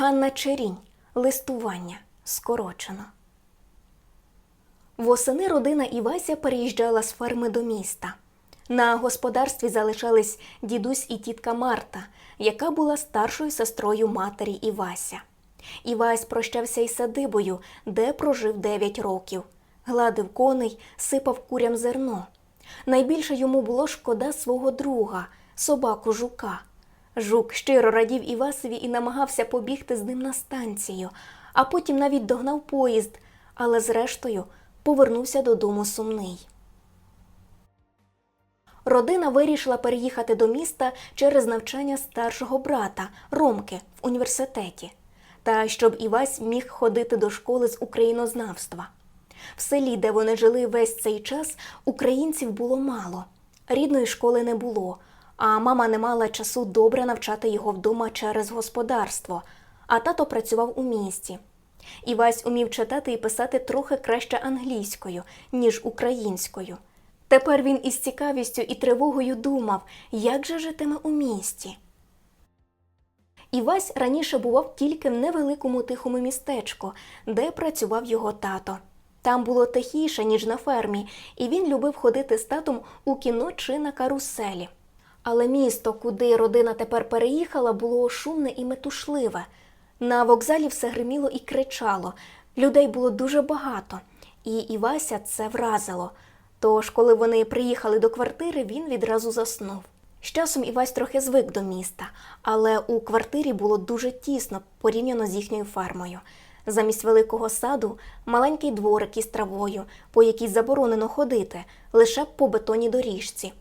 Ганна Черінь. Листування. Скорочено. Восени родина Івася переїжджала з ферми до міста. На господарстві залишались дідусь і тітка Марта, яка була старшою сестрою матері Івася. Івась прощався із садибою, де прожив 9 років. Гладив коней, сипав курям зерно. Найбільше йому було шкода свого друга, собаку жука. Жук щиро радів Івасові і намагався побігти з ним на станцію, а потім навіть догнав поїзд, але зрештою повернувся додому сумний. Родина вирішила переїхати до міста через навчання старшого брата Ромки в університеті, та щоб Івась міг ходити до школи з українознавства. В селі, де вони жили весь цей час, українців було мало. Рідної школи не було, а мама не мала часу добре навчати його вдома через господарство, а тато працював у місті. Івась умів читати і писати трохи краще англійською, ніж українською. Тепер він із цікавістю і тривогою думав, як же житиме у місті. Івась раніше бував тільки в невеликому тихому містечку, де працював його тато. Там було тихіше, ніж на фермі, і він любив ходити з татом у кіно чи на каруселі. Але місто, куди родина тепер переїхала, було шумне і метушливе. На вокзалі все гриміло і кричало. Людей було дуже багато, і Івася це вразило. Тож, коли вони приїхали до квартири, він відразу заснув. З часом Івась трохи звик до міста, але у квартирі було дуже тісно порівняно з їхньою фермою. Замість великого саду маленький дворик із травою, по якій заборонено ходити, лише по бетонній доріжці.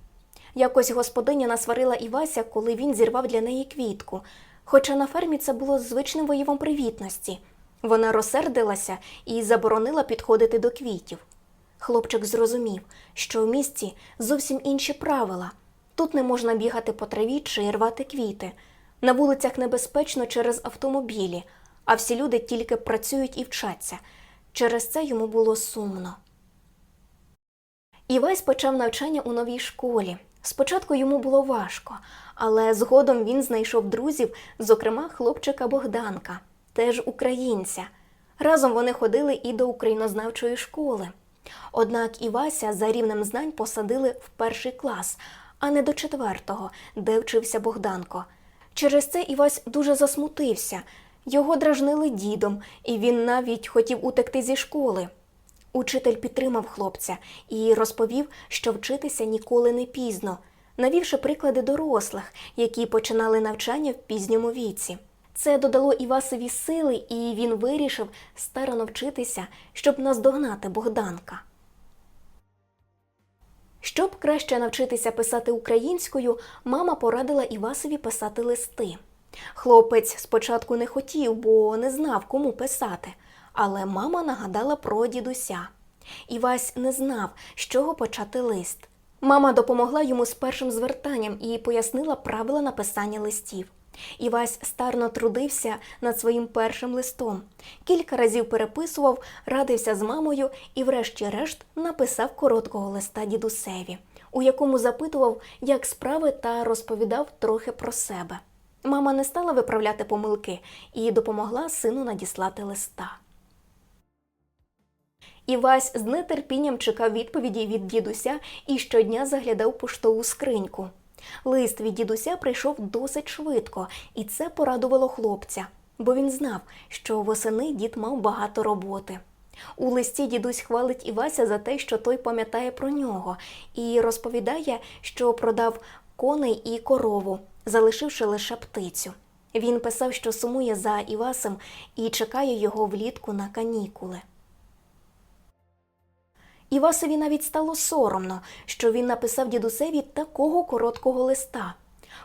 Якось господиня насварила Івася, коли він зірвав для неї квітку. Хоча на фермі це було звичним виявом привітності. Вона розсердилася і заборонила підходити до квітів. Хлопчик зрозумів, що в місті зовсім інші правила. Тут не можна бігати по траві чи рвати квіти. На вулицях небезпечно через автомобілі, а всі люди тільки працюють і вчаться. Через це йому було сумно. Івась почав навчання у новій школі. Спочатку йому було важко, але згодом він знайшов друзів, зокрема хлопчика Богданка, теж українця. Разом вони ходили і до українознавчої школи. Однак Івася за рівнем знань посадили в перший клас, а не до четвертого, де вчився Богданко. Через це Івась дуже засмутився. Його дражнили дідом, і він навіть хотів утекти зі школи. Учитель підтримав хлопця і розповів, що вчитися ніколи не пізно, навівши приклади дорослих, які починали навчання в пізньому віці. Це додало Івасові сили, і він вирішив старано вчитися, щоб наздогнати Богданка. Щоб краще навчитися писати українською, мама порадила Івасові писати листи. Хлопець спочатку не хотів, бо не знав, кому писати, але мама нагадала про дідуся. Івась не знав, з чого почати лист. Мама допомогла йому з першим звертанням і пояснила правила написання листів. Івась старно трудився над своїм першим листом. Кілька разів переписував, радився з мамою і, врешті-решт, написав короткого листа дідусеві, у якому запитував, як справи, та розповідав трохи про себе. Мама не стала виправляти помилки і допомогла сину надіслати листа. Івась з нетерпінням чекав відповіді від дідуся і щодня заглядав поштову скриньку. Лист від дідуся прийшов досить швидко, і це порадувало хлопця, бо він знав, що восени дід мав багато роботи. У листі дідусь хвалить Івася за те, що той пам'ятає про нього, і розповідає, що продав коней і корову, залишивши лише птицю. Він писав, що сумує за Івасом і чекає його влітку на канікули. Івасові навіть стало соромно, що він написав дідусеві такого короткого листа.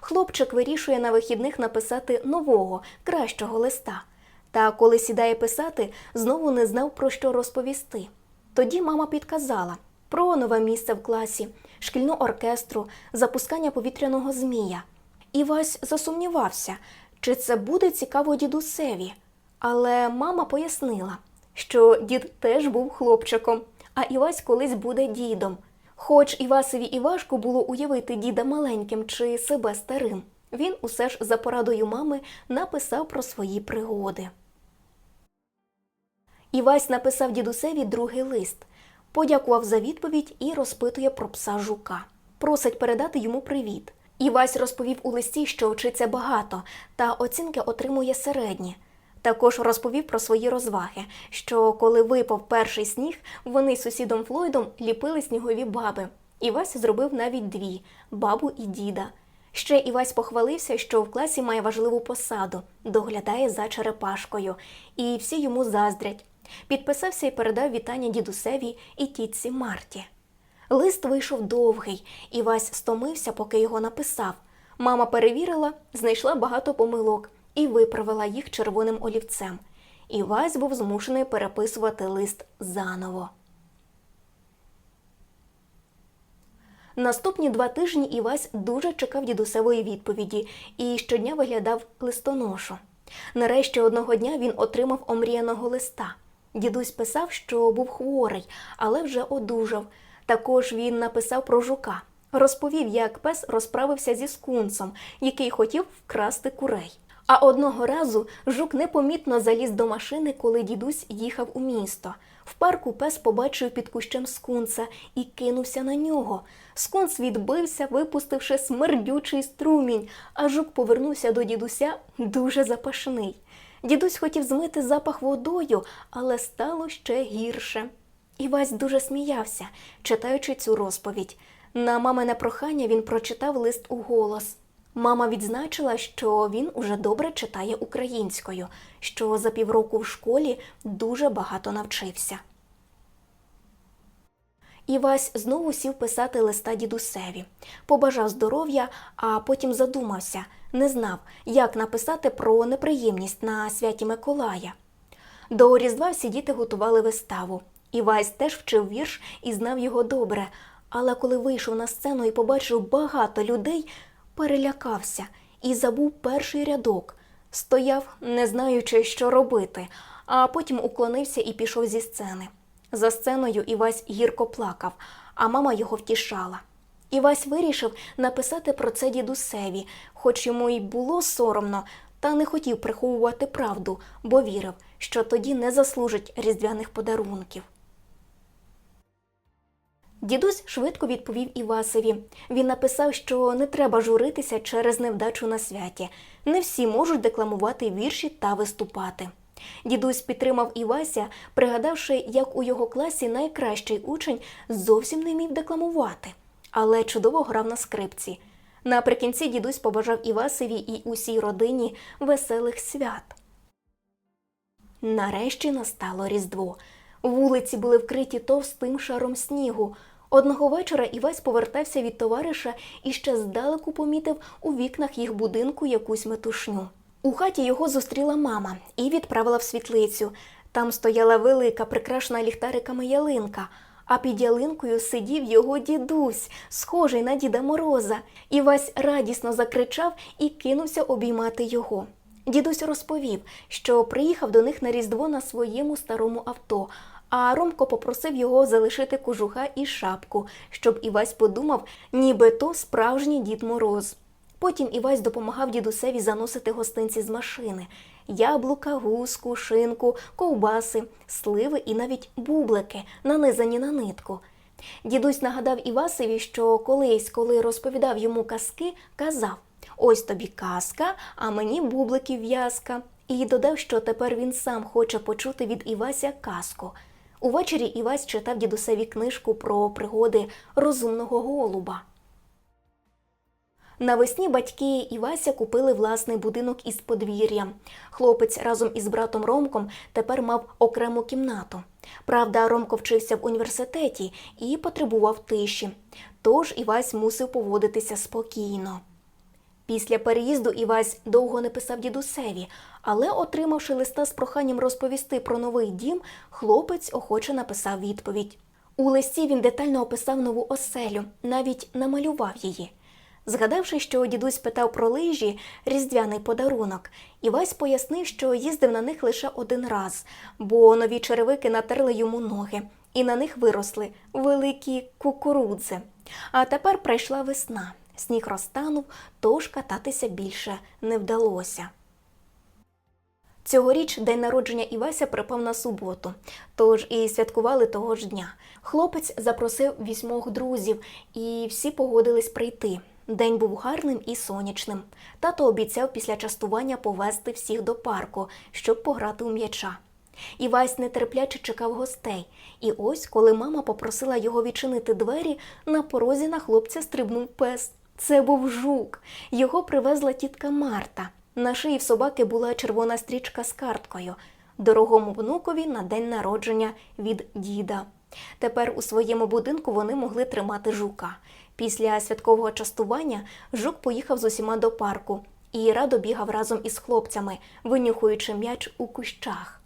Хлопчик вирішує на вихідних написати нового, кращого листа. Та коли сідає писати, знову не знав про що розповісти. Тоді мама підказала про нове місце в класі, шкільну оркестру, запускання повітряного змія. Івась засумнівався, чи це буде цікаво дідусеві. Але мама пояснила, що дід теж був хлопчиком, а Івась колись буде дідом. Хоч Івасові і важко було уявити діда маленьким чи себе старим, він усе ж за порадою мами написав про свої пригоди. Івась написав дідусеві другий лист, подякував за відповідь і розпитує про пса жука. Просить передати йому привіт. Івась розповів у листі, що вчиться багато, та оцінки отримує середні. Також розповів про свої розваги, що коли випав перший сніг, вони з сусідом Флойдом ліпили снігові баби. Івась зробив навіть дві бабу і діда. Ще Івась похвалився, що в класі має важливу посаду, доглядає за черепашкою, і всі йому заздрять. Підписався і передав вітання дідусеві і тітці Марті. Лист вийшов довгий, Івась стомився, поки його написав. Мама перевірила, знайшла багато помилок і виправила їх червоним олівцем. Івась був змушений переписувати лист заново. Наступні два тижні Івась дуже чекав дідусевої відповіді і щодня виглядав листоношу. Нарешті одного дня він отримав омріяного листа. Дідусь писав, що був хворий, але вже одужав. Також він написав про жука, розповів, як пес розправився зі скунсом, який хотів вкрасти курей. А одного разу жук непомітно заліз до машини, коли дідусь їхав у місто. В парку пес побачив під кущем скунса і кинувся на нього. Скунс відбився, випустивши смердючий струмінь, а жук повернувся до дідуся дуже запашний. Дідусь хотів змити запах водою, але стало ще гірше. Івась дуже сміявся, читаючи цю розповідь. На мамине прохання він прочитав лист у голос. Мама відзначила, що він уже добре читає українською, що за півроку в школі дуже багато навчився. Івась знову сів писати листа дідусеві, побажав здоров'я, а потім задумався, не знав, як написати про неприємність на святі Миколая. До Різдва всі діти готували виставу. Івась теж вчив вірш і знав його добре, але коли вийшов на сцену і побачив багато людей, перелякався і забув перший рядок. Стояв, не знаючи, що робити, а потім уклонився і пішов зі сцени. За сценою Івась гірко плакав, а мама його втішала. Івась вирішив написати про це дідусеві, хоч йому й було соромно, та не хотів приховувати правду, бо вірив, що тоді не заслужить різдвяних подарунків. Дідусь швидко відповів Івасові. Він написав, що не треба журитися через невдачу на святі. Не всі можуть декламувати вірші та виступати. Дідусь підтримав Івася, пригадавши, як у його класі найкращий учень зовсім не міг декламувати, але чудово грав на скрипці. Наприкінці дідусь побажав Івасові і усій родині веселих свят. Нарешті настало Різдво. Вулиці були вкриті товстим шаром снігу. Одного вечора Івась повертався від товариша і ще здалеку помітив у вікнах їх будинку якусь метушню. У хаті його зустріла мама і відправила в світлицю. Там стояла велика, прикрашена ліхтариками ялинка, а під ялинкою сидів його дідусь, схожий на Діда Мороза. Івась радісно закричав і кинувся обіймати його. Дідусь розповів, що приїхав до них на Різдво на своєму старому авто, а Ромко попросив його залишити кожуха і шапку, щоб Івась подумав, ніби то справжній Дід Мороз. Потім Івась допомагав дідусеві заносити гостинці з машини: яблука, гуску, шинку, ковбаси, сливи і навіть бублики, нанизані на нитку. Дідусь нагадав Івасові, що колись, коли розповідав йому казки, казав: Ось тобі казка, а мені бубликів в'язка. І додав, що тепер він сам хоче почути від Івася казку. Увечері Івась читав дідусеві книжку про пригоди розумного голуба. Навесні батьки Івася купили власний будинок із подвір'ям. Хлопець разом із братом Ромком тепер мав окрему кімнату. Правда, Ромко вчився в університеті і потребував тиші, тож Івась мусив поводитися спокійно. Після переїзду Івась довго не писав дідусеві, але, отримавши листа з проханням розповісти про новий дім, хлопець охоче написав відповідь. У листі він детально описав нову оселю, навіть намалював її. Згадавши, що дідусь питав про лижі, різдвяний подарунок, Івась пояснив, що їздив на них лише один раз, бо нові черевики натерли йому ноги, і на них виросли великі кукурудзи. А тепер прийшла весна. Сніг розтанув, тож кататися більше не вдалося. Цьогоріч день народження Івася припав на суботу, тож і святкували того ж дня. Хлопець запросив вісьмох друзів, і всі погодились прийти. День був гарним і сонячним. Тато обіцяв після частування повезти всіх до парку, щоб пограти у м'яча. Івась нетерпляче чекав гостей, і ось, коли мама попросила його відчинити двері, на порозі на хлопця стрибнув пес. Це був жук. Його привезла тітка Марта. На шиї в собаки була червона стрічка з карткою дорогому внукові на день народження від діда. Тепер у своєму будинку вони могли тримати жука. Після святкового частування жук поїхав з усіма до парку і радо бігав разом із хлопцями, винюхуючи м'яч у кущах.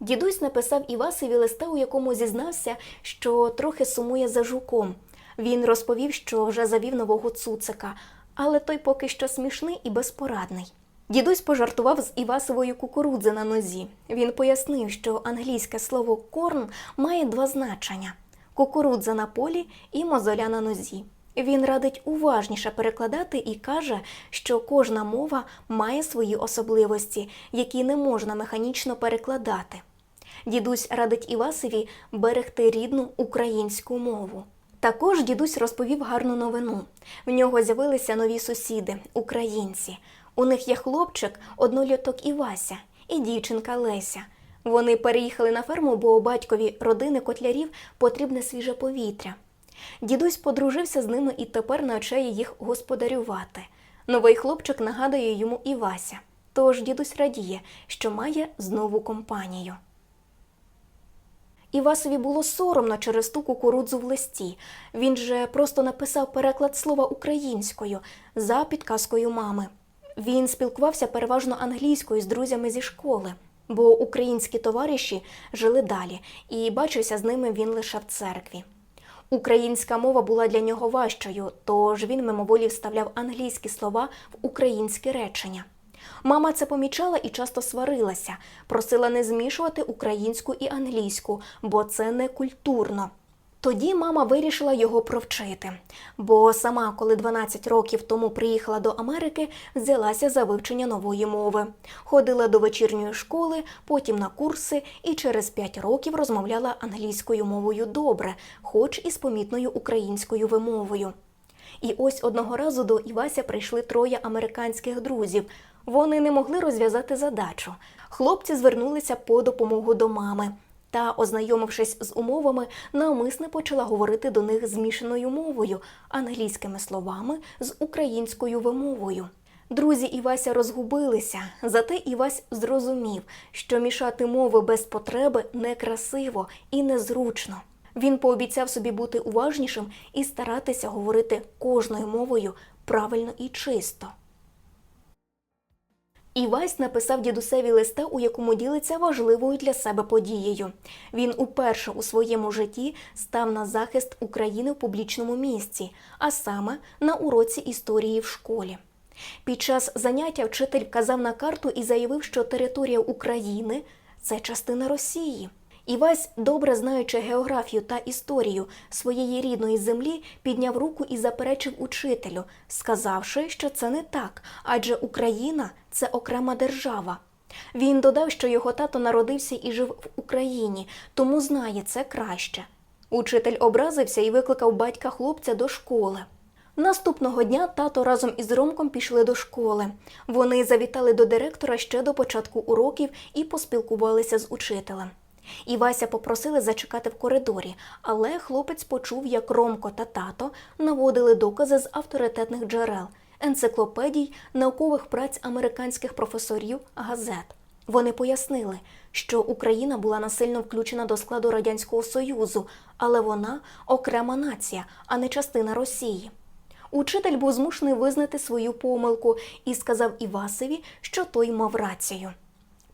Дідусь написав Івасові листа, у якому зізнався, що трохи сумує за жуком. Він розповів, що вже завів нового цуцика, але той поки що смішний і безпорадний. Дідусь пожартував з Івасової кукурудзи на нозі. Він пояснив, що англійське слово корн має два значення: кукурудза на полі і мозоля на нозі. Він радить уважніше перекладати і каже, що кожна мова має свої особливості, які не можна механічно перекладати. Дідусь радить Івасові берегти рідну українську мову. Також дідусь розповів гарну новину. В нього з'явилися нові сусіди, українці. У них є хлопчик, одноліток Івася і дівчинка Леся. Вони переїхали на ферму, бо у батькові родини котлярів потрібне свіже повітря. Дідусь подружився з ними і тепер навчає їх господарювати. Новий хлопчик нагадує йому Івася. Тож дідусь радіє, що має знову компанію. Івасові було соромно через ту кукурудзу в листі. Він же просто написав переклад слова українською за підказкою мами. Він спілкувався переважно англійською з друзями зі школи, бо українські товариші жили далі, і бачився з ними він лише в церкві. Українська мова була для нього важчою, тож він мимоволі вставляв англійські слова в українські речення. Мама це помічала і часто сварилася, просила не змішувати українську і англійську, бо це не культурно. Тоді мама вирішила його провчити, бо сама, коли 12 років тому приїхала до Америки, взялася за вивчення нової мови. Ходила до вечірньої школи, потім на курси і через 5 років розмовляла англійською мовою добре, хоч і з помітною українською вимовою. І ось одного разу до Івася прийшли троє американських друзів. Вони не могли розв'язати задачу. Хлопці звернулися по допомогу до мами. Та, ознайомившись з умовами, навмисне почала говорити до них змішаною мовою, англійськими словами з українською вимовою. Друзі Івася розгубилися, зате Івась зрозумів, що мішати мови без потреби некрасиво і незручно. Він пообіцяв собі бути уважнішим і старатися говорити кожною мовою правильно і чисто. Івась написав дідусеві листа, у якому ділиться важливою для себе подією. Він уперше у своєму житті став на захист України в публічному місці, а саме на уроці історії в школі. Під час заняття вчитель вказав на карту і заявив, що територія України це частина Росії. Івась, добре знаючи географію та історію своєї рідної землі, підняв руку і заперечив учителю, сказавши, що це не так, адже Україна це окрема держава. Він додав, що його тато народився і жив в Україні, тому знає це краще. Учитель образився і викликав батька хлопця до школи. Наступного дня тато разом із Ромком пішли до школи. Вони завітали до директора ще до початку уроків і поспілкувалися з учителем. Івася попросили зачекати в коридорі, але хлопець почув, як Ромко та тато наводили докази з авторитетних джерел, енциклопедій, наукових праць американських професорів, газет. Вони пояснили, що Україна була насильно включена до складу Радянського Союзу, але вона окрема нація, а не частина Росії. Учитель був змушений визнати свою помилку і сказав Івасові, що той мав рацію.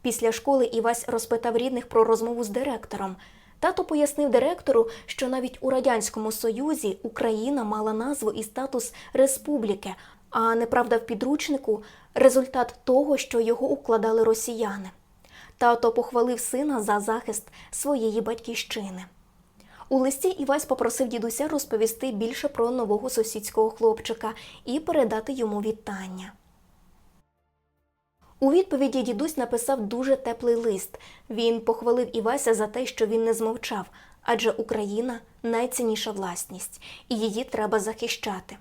Після школи Івась розпитав рідних про розмову з директором. Тато пояснив директору, що навіть у Радянському Союзі Україна мала назву і статус республіки, а неправда в підручнику результат того, що його укладали росіяни. Тато похвалив сина за захист своєї батьківщини. У листі Івась попросив дідуся розповісти більше про нового сусідського хлопчика і передати йому вітання. У відповіді дідусь написав дуже теплий лист. Він похвалив Івася за те, що він не змовчав, адже Україна найцінніша власність, і її треба захищати.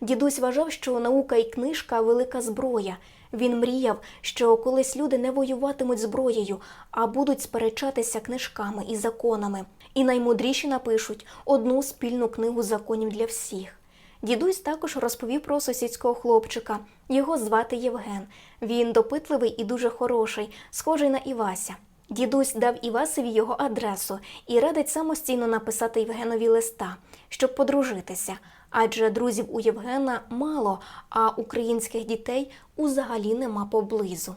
Дідусь вважав, що наука і книжка велика зброя. Він мріяв, що колись люди не воюватимуть зброєю, а будуть сперечатися книжками і законами. І наймудріші напишуть одну спільну книгу законів для всіх. Дідусь також розповів про сусідського хлопчика. Його звати Євген. Він допитливий і дуже хороший, схожий на Івася. Дідусь дав Івасові його адресу і радить самостійно написати Євгенові листа, щоб подружитися. Адже друзів у Євгена мало, а українських дітей узагалі нема поблизу.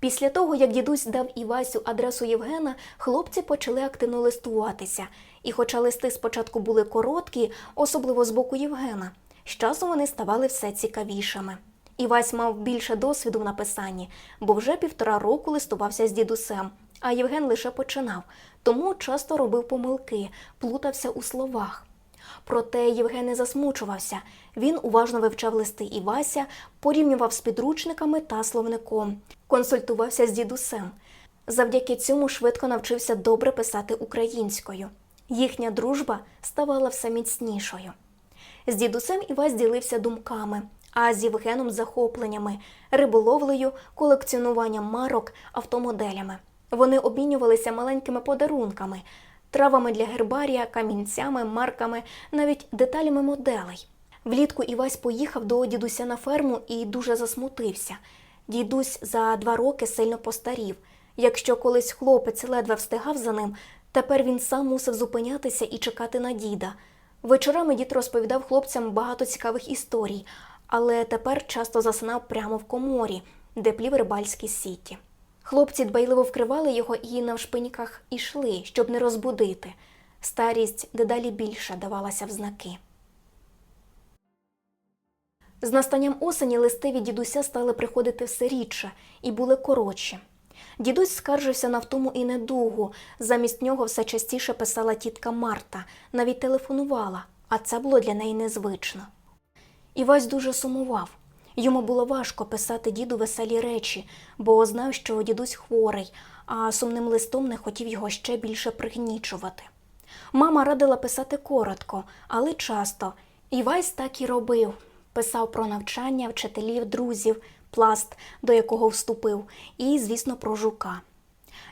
Після того, як дідусь дав Івасю адресу Євгена, хлопці почали активно листуватися. І хоча листи спочатку були короткі, особливо з боку Євгена, з часом вони ставали все цікавішими. Івась мав більше досвіду в написанні, бо вже півтора року листувався з дідусем, а Євген лише починав, тому часто робив помилки, плутався у словах. Проте Євген не засмучувався. Він уважно вивчав листи Івася, порівнював з підручниками та словником, консультувався з дідусем. Завдяки цьому швидко навчився добре писати українською. Їхня дружба ставала все міцнішою. З дідусем Івась ділився думками, а з Євгеном захопленнями, риболовлею, колекціонуванням марок, автомоделями. Вони обмінювалися маленькими подарунками, травами для гербарія, камінцями, марками, навіть деталями моделей. Влітку Івась поїхав до дідуся на ферму і дуже засмутився. Дідусь за два роки сильно постарів. Якщо колись хлопець ледве встигав за ним, тепер він сам мусив зупинятися і чекати на діда. Вечорами дід розповідав хлопцям багато цікавих історій, але тепер часто засинав прямо в коморі, де плів рибальські сіті. Хлопці дбайливо вкривали його і навшпиньках ішли, щоб не розбудити. Старість дедалі більше давалася в знаки. З настанням осені листи від дідуся стали приходити все рідше і були коротші. Дідусь скаржився на втому і недугу. Замість нього все частіше писала тітка Марта, навіть телефонувала, а це було для неї незвично. Івась дуже сумував. Йому було важко писати діду веселі речі, бо знав, що дідусь хворий, а сумним листом не хотів його ще більше пригнічувати. Мама радила писати коротко, але часто. Івась так і робив. Писав про навчання, вчителів, друзів, пласт, до якого вступив, і, звісно, про жука.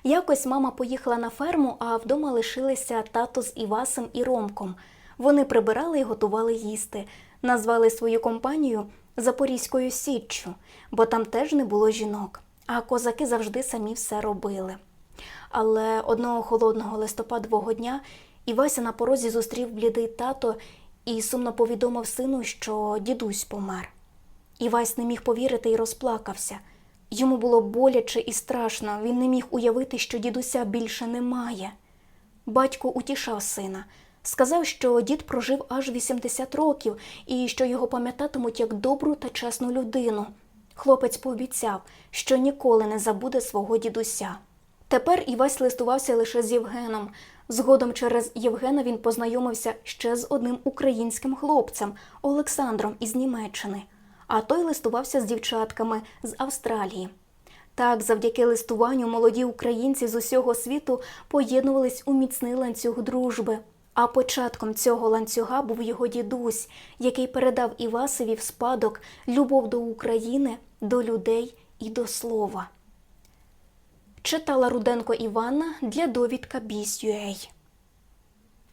Якось мама поїхала на ферму, а вдома лишилися тато з Івасом і Ромком. Вони прибирали і готували їсти, назвали свою компанію Запорізькою Січчю, бо там теж не було жінок, а козаки завжди самі все робили. Але одного холодного листопадового дня Івася на порозі зустрів блідий тато і сумно повідомив сину, що дідусь помер. Івась не міг повірити і розплакався. Йому було боляче і страшно, він не міг уявити, що дідуся більше немає. Батько утішав сина, сказав, що дід прожив аж 80 років і що його пам'ятатимуть як добру та чесну людину. Хлопець пообіцяв, що ніколи не забуде свого дідуся. Тепер Івась листувався лише з Євгеном. Згодом через Євгена він познайомився ще з одним українським хлопцем Олександром із Німеччини, а той листувався з дівчатками з Австралії. Так, завдяки листуванню молоді українці з усього світу поєднувались у міцний ланцюг дружби. А початком цього ланцюга був його дідусь, який передав Івасові в спадок любов до України, до людей і до слова. Читала Руденко Івана для довідка Біс.UA.